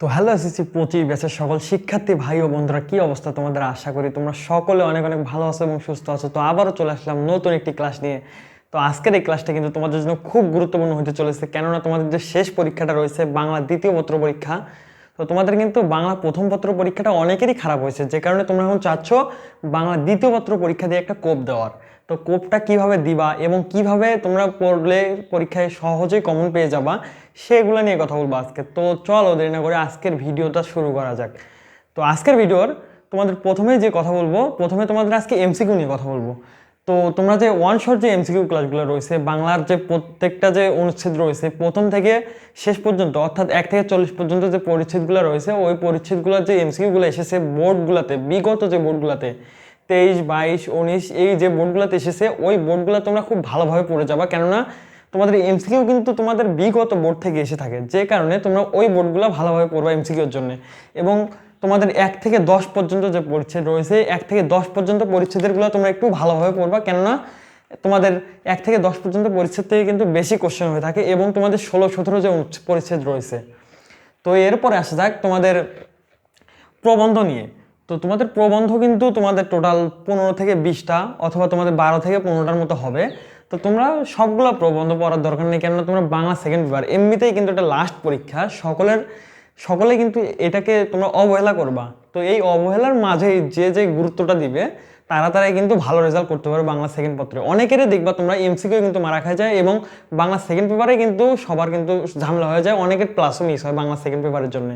তো hello SSC পঁচিশ ব্যাচের সকল শিক্ষার্থী, ভাই ও বন্ধুরা, কি অবস্থা তোমাদের? আশা করি তোমরা সকলে অনেক অনেক ভালো আছো এবং সুস্থ আছো। তো আবারও চলে আসলাম নতুন একটি ক্লাস নিয়ে। তো আজকের এই ক্লাসটা কিন্তু তোমাদের জন্য খুব গুরুত্বপূর্ণ হতে চলেছে, কেননা তোমাদের যে শেষ পরীক্ষাটা রয়েছে, বাংলা দ্বিতীয় পত্র পরীক্ষা, তো তোমাদের কিন্তু বাংলা প্রথম পত্র পরীক্ষাটা অনেকেরই খারাপ হয়েছে। যে কারণে তোমরা এখন চাচ্ছ বাংলা দ্বিতীয় পত্র পরীক্ষা দিয়ে একটা কোপ দেওয়ার। তো কোপটা কীভাবে দিবা এবং কীভাবে তোমরা পড়লে পরীক্ষায় সহজেই কমন পেয়ে যাবা, সেগুলো নিয়ে কথা বলব আজকে। তো চলো দেরি না করে আজকের ভিডিওটা শুরু করা যাক। তো আজকের ভিডিওর তোমাদের প্রথমে যে কথা বলব, প্রথমে তোমাদের আজকে এমসিকিউ নিয়ে কথা বলব। তো তোমরা যে ওয়ান শট যে এমসিকিউ ক্লাসগুলো রয়েছে, বাংলার যে প্রত্যেকটা যে অনুচ্ছেদ রয়েছে, প্রথম থেকে শেষ পর্যন্ত, অর্থাৎ এক থেকে চল্লিশ পর্যন্ত যে পরিচ্ছেদগুলো রয়েছে, ওই পরিচ্ছেদগুলোর যে এমসিকিউগুলো এসেছে বোর্ডগুলোতে, বিগত যে বোর্ডগুলোতে তেইশ, বাইশ, উনিশ, এই যে বোর্ডগুলোতে এসেছে, ওই বোর্ডগুলো তোমরা খুব ভালোভাবে পড়ে যাবা। কেননা তোমাদের এমসিকিউ কিন্তু তোমাদের বিগত বোর্ড থেকে এসে থাকে। যে কারণে তোমরা ওই বোর্ডগুলো ভালোভাবে পড়বা এমসিকিউর জন্য। এবং তোমাদের এক থেকে দশ পর্যন্ত যে পরিচ্ছেদ রয়েছে, এক থেকে দশ পর্যন্ত পরিচ্ছেদেরগুলো তোমরা একটু ভালোভাবে পড়বা। কেননা তোমাদের এক থেকে দশ পর্যন্ত পরিচ্ছেদ থেকে কিন্তু বেশি কোশ্চেন হয়ে থাকে এবং তোমাদের ষোলো, সতেরো যে পরিচ্ছেদ রয়েছে। তো এরপরে আসা যাক তোমাদের প্রবন্ধ নিয়ে। তো তোমাদের প্রবন্ধ কিন্তু তোমাদের টোটাল পনেরো থেকে বিশটা অথবা তোমাদের বারো থেকে পনেরোটার মতো হবে। তো তোমরা সবগুলো প্রবন্ধ পড়ার দরকার নেই, কেননা তোমরা বাংলা সেকেন্ড পেপার এমনিতেই কিন্তু এটা লাস্ট পরীক্ষা। সকলের, সকলে কিন্তু এটাকে তোমরা অবহেলা করবা। তো এই অবহেলার মাঝে যে যে গুরুত্বটা দিবে, তারা তারাই কিন্তু ভালো রেজাল্ট করতে পারবে বাংলা সেকেন্ড পত্রে অনেকেরই দেখবা তোমরা এমসিকিউ কিন্তু মারা খায় যায় এবং বাংলা সেকেন্ড পেপারে কিন্তু সবার কিন্তু ঝামেলা হয়ে যায়, অনেকের প্লাসও মিস হয় বাংলা সেকেন্ড পেপারের জন্য।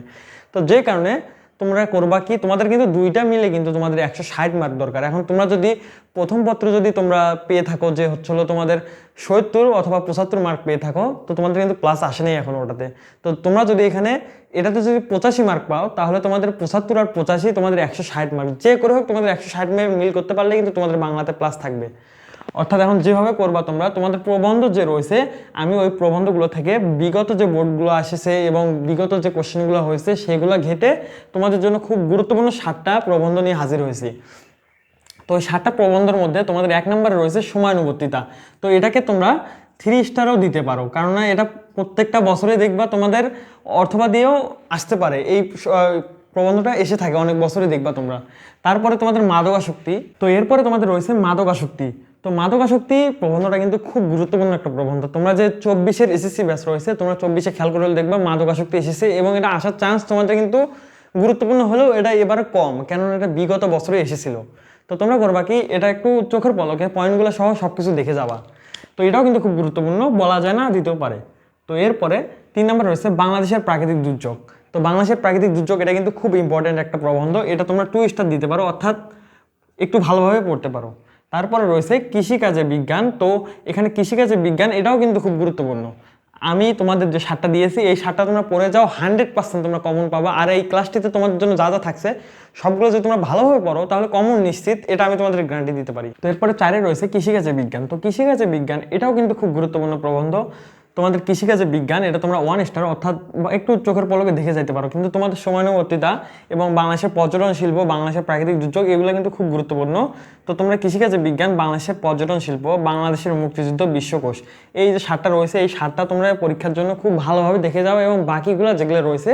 তো যে কারণে তোমরা করবা কি? তোমাদের কিন্তু দুইটা মিলে কিন্তু তোমাদের একশো ষাট মার্ক দরকার। এখন তোমরা যদি প্রথম পত্র যদি তোমরা পেয়ে থাকো যে হচ্ছে হলো তোমাদের সত্তর অথবা পঁচাত্তর মার্ক পেয়ে থাকো, তো তোমাদের কিন্তু প্লাস আসে নাই এখন ওটাতে। তো তোমরা যদি এখানে এটাতে যদি পঁচাশি মার্ক পাও, তাহলে তোমাদের পঁচাত্তর আর পঁচাশি তোমাদের একশো ষাট মার্ক যে করে হোক তোমাদের একশো ষাট মিল করতে পারলে কিন্তু তোমাদের বাংলাতে প্লাস থাকবে। অর্থাৎ এখন যেভাবে করবা তোমরা, তোমাদের প্রবন্ধ যে রয়েছে, আমি ওই প্রবন্ধগুলো থেকে বিগত যে বোর্ডগুলো আসেছে এবং বিগত যে কোশ্চেনগুলো হয়েছে, সেগুলো ঘেটে তোমাদের জন্য খুব গুরুত্বপূর্ণ সাতটা প্রবন্ধ নিয়ে হাজির হয়েছি। তো ওই সাতটা প্রবন্ধের মধ্যে তোমাদের এক নম্বরে রয়েছে সময়ানুবর্তিতা। তো এটাকে তোমরা থ্রি স্টারও দিতে পারো কারণ না এটা প্রত্যেকটা বছরে দেখবা তোমাদের অথবা দিয়েও আসতে পারে। এই প্রবন্ধটা এসে থাকে, অনেক বছরে দেখবা তোমরা। তারপরে তোমাদের মাদকাসক্তি। তো এরপরে তোমাদের রয়েছে মাদকাসক্তি। তো মাদকাসক্তি প্রবন্ধটা কিন্তু খুব গুরুত্বপূর্ণ একটা প্রবন্ধ। তোমরা যে চব্বিশের এসএসসি ব্যাচ রয়েছে, তোমরা চব্বিশে খেয়াল করে দেখবা মাদকাসক্তি এসেছে এবং এটা আসার চান্স তোমাদের কিন্তু গুরুত্বপূর্ণ হলেও এটা এবারে কম, কেননা এটা বিগত বছরে এসেছিল। তো তোমরা করবা কি, এটা একটু চোখের পলকে, পয়েন্টগুলো সহ সব কিছু দেখে যাবা। তো এটাও কিন্তু খুব গুরুত্বপূর্ণ, বলা যায় না, দিতেও পারে। তো এরপরে তিন নম্বর রয়েছে বাংলাদেশের প্রাকৃতিক দুর্যোগ। তো বাংলাদেশের প্রাকৃতিক দুর্যোগ এটা কিন্তু খুব ইম্পর্ট্যান্ট একটা প্রবন্ধ, এটা তোমরা টু স্টার দিতে পারো, অর্থাৎ একটু ভালোভাবে পড়তে পারো। তারপরে রয়েছে কৃষিকাজে বিজ্ঞান। তো এখানে কৃষিকাজে বিজ্ঞান, এটাও কিন্তু খুব গুরুত্বপূর্ণ। আমি তোমাদের যে সারটা দিয়েছি, এই সারটা তোমরা পড়ে যাও হান্ড্রেড পার্সেন্ট তোমরা কমন পাবা। আর এই ক্লাসটিতে তোমাদের জন্য যা যা থাকছে, সবগুলো যদি তোমরা ভালোভাবে পড়ো, তাহলে কমন নিশ্চিত, এটা আমি তোমাদের গ্যারান্টি দিতে পারি। তো এরপরে চারে রয়েছে কৃষিকাজে বিজ্ঞান। তো কৃষিকাজে বিজ্ঞান, এটাও কিন্তু খুব গুরুত্বপূর্ণ প্রবন্ধ। তোমাদের কৃষিকাজে বিজ্ঞান, এটা তোমরা ওয়ান স্টার অর্থাৎ একটু চোখের পলকে দেখে যেতে পারো। কিন্তু তোমাদের সময়ানুবর্তিতা এবং বাংলাদেশের পর্যটন শিল্প বাংলাদেশের প্রাকৃতিক দুর্যোগ, এগুলো কিন্তু খুব গুরুত্বপূর্ণ। তো তোমরা কৃষিকাজে বিজ্ঞান, বাংলাদেশের পর্যটন শিল্প বাংলাদেশের মুক্তিযুদ্ধ, বিশ্বকোষ, এই যে সারটা রয়েছে, এই সারটা তোমরা পরীক্ষার জন্য খুব ভালোভাবে দেখে যাও এবং বাকিগুলো যেগুলো রয়েছে,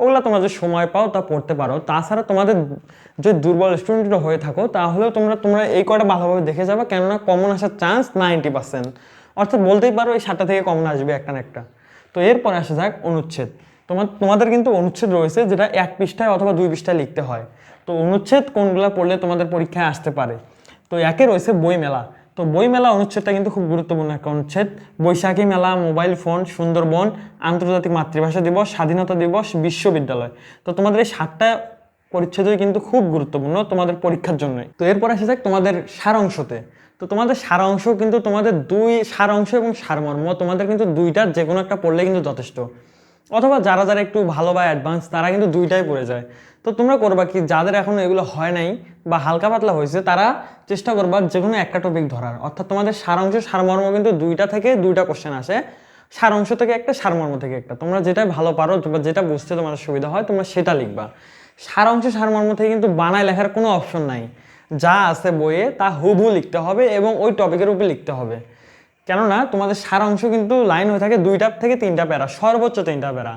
ওগুলো তোমরা যে সময় পাও তা পড়তে পারো। তাছাড়া তোমাদের যে দুর্বল স্টুডেন্ট হয়ে থাকো, তাহলেও তোমরা তোমরা এই কটা ভালোভাবে দেখে যাবে, কেননা কমন আসার চান্স নাইনটি পার্সেন্ট অর্থাৎ বলতেই পারো এই সাতটা থেকে কমন আসবে একটা না একটা। তো এরপরে আসা যাক অনুচ্ছেদ। তোমার তোমাদের কিন্তু অনুচ্ছেদ রয়েছে যেটা এক পৃষ্ঠায় অথবা দুই পৃষ্ঠায় লিখতে হয়। তো অনুচ্ছেদ কোনগুলো পড়লে তোমাদের পরীক্ষায় আসতে পারে? তো একে রয়েছে বই মেলা তো বই মেলা অনুচ্ছেদটা কিন্তু খুব গুরুত্বপূর্ণ একটা অনুচ্ছেদ। বৈশাখী মেলা, মোবাইল ফোন, সুন্দরবন, আন্তর্জাতিক মাতৃভাষা দিবস, স্বাধীনতা দিবস, বিশ্ববিদ্যালয়। তো তোমাদের এই সাতটা পরিচ্ছেদই কিন্তু খুব গুরুত্বপূর্ণ তোমাদের পরীক্ষার জন্য তো এরপর আসে যাক তোমাদের সারাংশতে। তো তোমাদের সারাংশ কিন্তু তোমাদের দুই সারাংশ এবং সারমর্ম, তোমাদের কিন্তু দুইটার যে কোনো একটা পড়লে কিন্তু যথেষ্ট। অথবা যারা যারা একটু ভালো বা অ্যাডভান্স তারা কিন্তু দুইটাই পড়ে যায়। তো তোমরা করবা কি, যাদের এখনও এগুলো হয় নাই বা হালকা পাতলা হয়েছে, তারা চেষ্টা করবা যে কোনো একটা টপিক ধরার। অর্থাৎ তোমাদের সার সারাংশ, সারমর্ম কিন্তু দুইটা থেকে দুইটা কোশ্চেন আসে। সারাংশ থেকে একটা, সারমর্ম থেকে একটা। তোমরা যেটা ভালো পারো বা যেটা বুঝতে তোমার সুবিধা হয়, তোমরা সেটা লিখবা। সার সারাংশ, সারমর্ম থেকে কিন্তু বানায় লেখার কোনো অপশন নাই। যা আছে বইয়ে তা হুবহু লিখতে হবে এবং ওই টপিকের উপরে লিখতে হবে। কেননা তোমাদের সারাংশ কিন্তু লাইন হয়ে থাকে দুইটা থেকে তিনটা প্যারা, সর্বোচ্চ তিনটা প্যারা।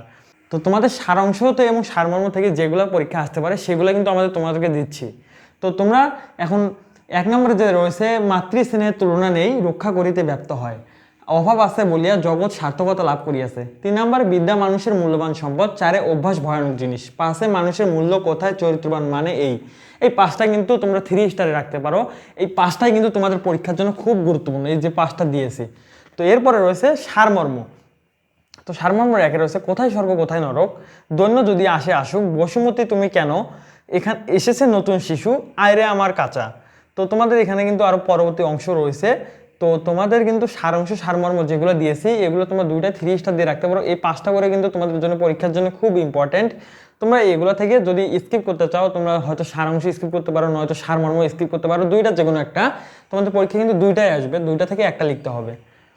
তো তোমাদের সারাংশ তো এবং সারমর্ম থেকে যেগুলো পরীক্ষা আসতে পারে সেগুলো কিন্তু আমাদের তোমাদেরকে দিচ্ছি। তো তোমরা এখন এক নম্বরে যে রয়েছে মাতৃস্নেহের তুলনা নেই, রক্ষা করিতে ব্যর্থ হয়। অভাব আছে বলিয়া জগৎ সার্থকতা লাভ করিয়াছে। তিন নম্বর, বিদ্যা মানুষের মূল্যবান সম্পদ। চারে, অভ্যাস ভয়ানক জিনিস। পাঁচে, মানুষের মূল্য কোথায়? চরিত্রবান মানে এই। এই পাঁচটা কিন্তু তোমরা থ্রি স্টারে রাখতে পারো। এই পাঁচটাই কিন্তু তোমাদের পরীক্ষার জন্য খুব গুরুত্বপূর্ণ, এই যে পাঁচটা দিয়েছি। তো এরপরে রয়েছে সারমর্ম। তো সারমর্ম একে রয়েছে, কোথায় স্বর্গ, কোথায় নরক? দৈন্য যদি আসে, আসুক, বসুমতী তুমি কেন? এখান, এসেছে নতুন শিশু আয়রে আমার কাঁচা। তো তোমাদের এখানে কিন্তু আরও পরবর্তী অংশ রয়েছে। তো তোমাদের কিন্তু সারাংশ সারমর্ম যেগুলো দিয়েছি, এগুলো তোমরা দুইটা থ্রি স্টার দিয়ে রাখতে পারো। এই পাঁচটা করে কিন্তু তোমাদের জন্য পরীক্ষার জন্য খুব ইম্পর্টেন্ট তোমরা এগুলো থেকে যদি স্কিপ করতে চাও, তোমরা হয়তো সারাংশ স্কিপ করতে পারো, নয়তো সারমর্ম স্কিপ করতে পারো, দুইটা যে কোনো একটা। তোমাদের পরীক্ষা কিন্তু দুইটাই আসবে, দুইটা থেকে একটা লিখতে হবে,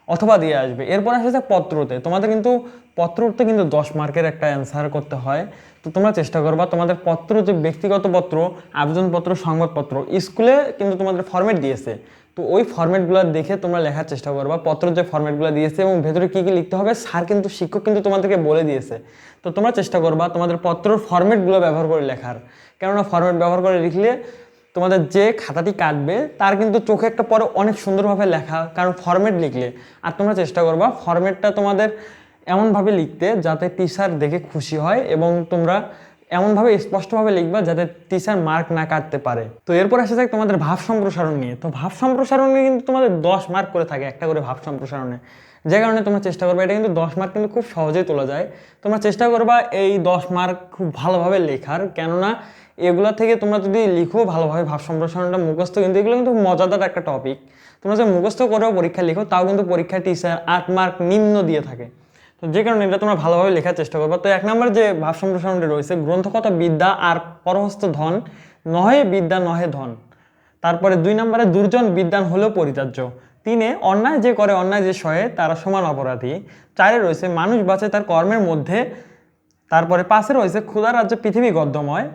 অথবা দিয়ে আসবে। এরপর আসে যে পত্রতে। তোমাদের কিন্তু পত্র পত্রতে কিন্তু দশ মার্কের একটা অ্যান্সার করতে হয়। তো তোমরা চেষ্টা করবা, তোমাদের পত্র যে ব্যক্তিগত পত্র, আবেদনপত্র, সংবাদপত্র, স্কুলে কিন্তু তোমাদের ফর্মেট দিয়েছে। তো ওই ফর্মেটগুলো দেখে তোমরা লেখার চেষ্টা করবা পত্র যে ফর্মেটগুলো দিয়েছে এবং ভেতরে কী কী লিখতে হবে, স্যার কিন্তু শিক্ষক কিন্তু তোমাদেরকে বলে দিয়েছে। তো তোমরা চেষ্টা করবা তোমাদের পত্রর ফর্মেটগুলো ব্যবহার করে লেখার। কেননা ফর্মেট ব্যবহার করে লিখলে তোমাদের যে খাতাটি কাটবে, তার কিন্তু চোখে একটা পরে অনেক সুন্দরভাবে লেখা, কারণ ফরম্যাট লিখলে। আর তোমরা চেষ্টা করবা ফরম্যাটটা তোমাদের এমনভাবে লিখতে যাতে টিচার দেখে খুশি হয় এবং তোমরা এমনভাবে স্পষ্টভাবে লিখবা যাতে টিচার মার্ক না কাটতে পারে। তো এরপর আসে যাক তোমাদের ভাব সম্প্রসারণ নিয়ে। তো ভাব সম্প্রসারণে কিন্তু তোমাদের দশ মার্ক করে থাকে একটা করে ভাব সম্প্রসারণে। যে কারণে তোমরা চেষ্টা করবে, এটা কিন্তু দশ মার্ক কিন্তু খুব সহজেই তোলা যায়। তোমরা চেষ্টা করবা এই দশ মার্ক খুব ভালোভাবে লেখার। কেননা এগুলা থেকে তোমরা যদি লিখো ভালোভাবে ভাব সম্প্রসারণটা মুখস্থ, কিন্তু এগুলো কিন্তু মজাদার একটা টপিক তোমরা যে মুখস্থ করেও পরীক্ষা লিখো, তাও কিন্তু পরীক্ষায় টিচার আট মার্ক নিম্ন দিয়ে থাকে। তো যে কারণে এটা তোমরা ভালোভাবে লেখার চেষ্টা করবে। তো এক নম্বর যে ভাব সম্প্রসারণটি রয়েছে গ্রন্থকথা বিদ্যা আর পরহস্ত ধন, নহে বিদ্যা, নহে ধন। তারপরে দুই নম্বরে দুর্জন বিদ্যান হলেও পরিত্যাজ্য। তিনে, অন্যায় যে করে, অন্যায় যে সয়ে, তারা সমান অপরাধী। চারে রয়েছে, মানুষ বাঁচে তার কর্মের মধ্যে। তারপরে পাশে রয়েছে, ক্ষুধা রাজ্য পৃথিবী গদ্যময়।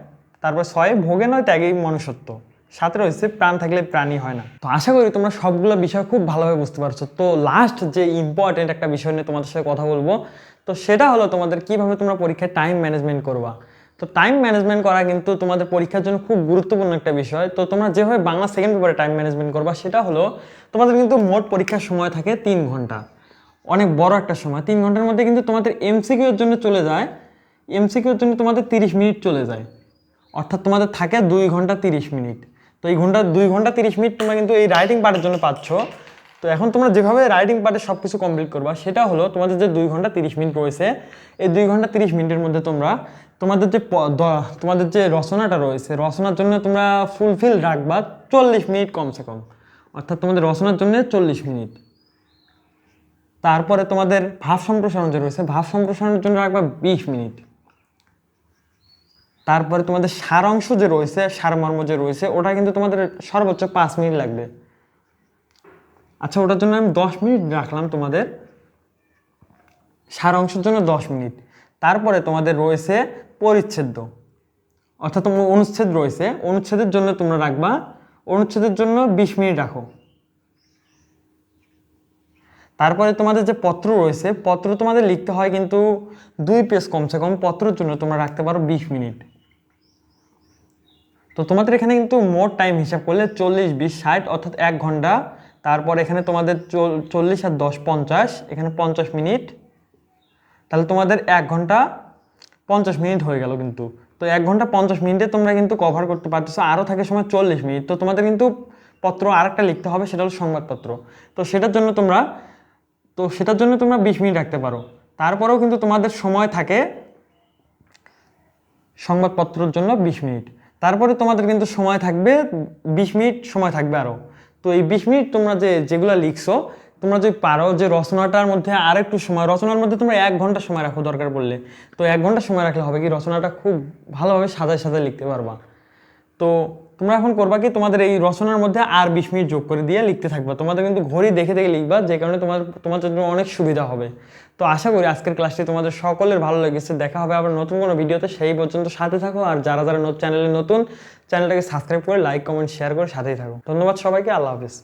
তারপর ছয়, ভোগে নয় ত্যাগেই মনুষ্যত্ব। সাথে রয়েছে প্রাণ থাকলে প্রাণী হয় না। তো আশা করি তোমরা সবগুলো বিষয় খুব ভালোভাবে বুঝতে পারছ। তো লাস্ট যে ইম্পর্টেন্ট একটা বিষয় নিয়ে তোমাদের সাথে কথা বলব, তো সেটা হলো তোমাদের কীভাবে তোমরা পরীক্ষায় টাইম ম্যানেজমেন্ট করবা। তো টাইম ম্যানেজমেন্ট করা কিন্তু তোমাদের পরীক্ষার জন্য খুব গুরুত্বপূর্ণ একটা বিষয়। তো তোমরা যেভাবে বাংলা সেকেন্ড পেপারে টাইম ম্যানেজমেন্ট করবা, সেটা হলো তোমাদের কিন্তু মোট পরীক্ষার সময় থাকে তিন ঘণ্টা। অনেক বড় একটা সময়। তিন ঘণ্টার মধ্যে কিন্তু তোমাদের এমসিকিউর জন্য চলে যায়। এমসিকিউর জন্য তোমাদের তিরিশ মিনিট চলে যায়। অর্থাৎ তোমাদের থাকে দুই ঘণ্টা তিরিশ মিনিট। তো এই ঘণ্টা দুই ঘণ্টা তিরিশ মিনিট তোমরা কিন্তু এই রাইটিং পার্টের জন্য পাচ্ছ। তো এখন তোমরা যেভাবে রাইটিং পার্টে সব কিছু কমপ্লিট করবা, সেটা হলো তোমাদের যে দুই ঘণ্টা তিরিশ মিনিট রয়েছে, এই দুই ঘণ্টা তিরিশ মিনিটের মধ্যে তোমরা তোমাদের যে তোমাদের যে রচনাটা রয়েছে, রচনার জন্য তোমরা ফুলফিল রাখবা চল্লিশ মিনিট কমসে কম। অর্থাৎ তোমাদের রচনার জন্য চল্লিশ মিনিট। তারপরে তোমাদের ভাব সম্প্রসারণ যে রয়েছে, ভাব সম্প্রসারণের জন্য রাখবা বিশ মিনিট। তারপরে তোমাদের সার অংশ যে রয়েছে, সারমর্ম যে রয়েছে, ওটা কিন্তু তোমাদের সর্বোচ্চ পাঁচ মিনিট লাগবে। আচ্ছা ওটার জন্য আমি দশ মিনিট রাখলাম তোমাদের। সার অংশের জন্য দশ মিনিট। তারপরে তোমাদের রয়েছে পরিচ্ছেদ্য। অর্থাৎ তোমার অনুচ্ছেদ রয়েছে। অনুচ্ছেদের জন্য তোমরা রাখবা। অনুচ্ছেদের জন্য বিশ মিনিট রাখো। তারপরে তোমাদের যে পত্র রয়েছে, পত্র তোমাদের লিখতে হয় কিন্তু দুই পেজ কমসে কম। পত্রের জন্য তোমরা রাখতে পারো বিশ মিনিট। তো তোমাদের এখানে কিন্তু মোট টাইম হিসাব করলে চল্লিশ, বিশ, ষাট অর্থাৎ এক ঘণ্টা। তারপর এখানে তোমাদের চল- চল্লিশ আর দশ, পঞ্চাশ। এখানে পঞ্চাশ মিনিট। তাহলে তোমাদের এক ঘণ্টা পঞ্চাশ মিনিট হয়ে গেল কিন্তু। তো এক ঘণ্টা পঞ্চাশ মিনিটে তোমরা কিন্তু কভার করতে পারতেছো। আরও থাকে সময় চল্লিশ মিনিট। তো তোমাদের কিন্তু পত্র আরেকটা লিখতে হবে, সেটা হলো সংবাদপত্র। তো সেটার জন্য তোমরা, তো সেটার জন্য তোমরা বিশ মিনিট রাখতে পারো। তারপরেও কিন্তু তোমাদের সময় থাকে সংবাদপত্রের জন্য বিশ মিনিট। তারপরে তোমাদের কিন্তু সময় থাকবে, বিশ মিনিট সময় থাকবে আরও তো এই বিশ মিনিট তোমরা যে যেগুলো লিখছো, তোমরা যদি পারো যে রচনাটার মধ্যে আর একটু সময়, রচনার মধ্যে তোমরা এক ঘণ্টা সময় রাখো দরকার পড়লে। তো এক ঘণ্টা সময় রাখলে হবে কি, রচনাটা খুব ভালোভাবে সাজায় সাজায় লিখতে পারবা। তো তোমরা এখন করবা কি, তোমাদের এই রচনার মধ্যে আর বিশ মিনিট যোগ করে দিয়ে লিখতে থাকবা। তোমাদের কিন্তু ঘড়ি দেখে দেখে লিখবা, যে কারণে তোমার তোমার জন্য অনেক সুবিধা হবে। তো আশা করি আজকের ক্লাসটি তোমাদের সকলের ভালো লেগেছে। দেখা হবে আবার নতুন কোনো ভিডিওতে। সেই পর্যন্ত সাথে থাকো, আর যারা যারা চ্যানেলে নতুন, চ্যানেলটাকে সাবস্ক্রাইব করে লাইক, কমেন্ট, শেয়ার করে সাথেই থাকো। ধন্যবাদ সবাইকে, আল্লাহ হাফিজ।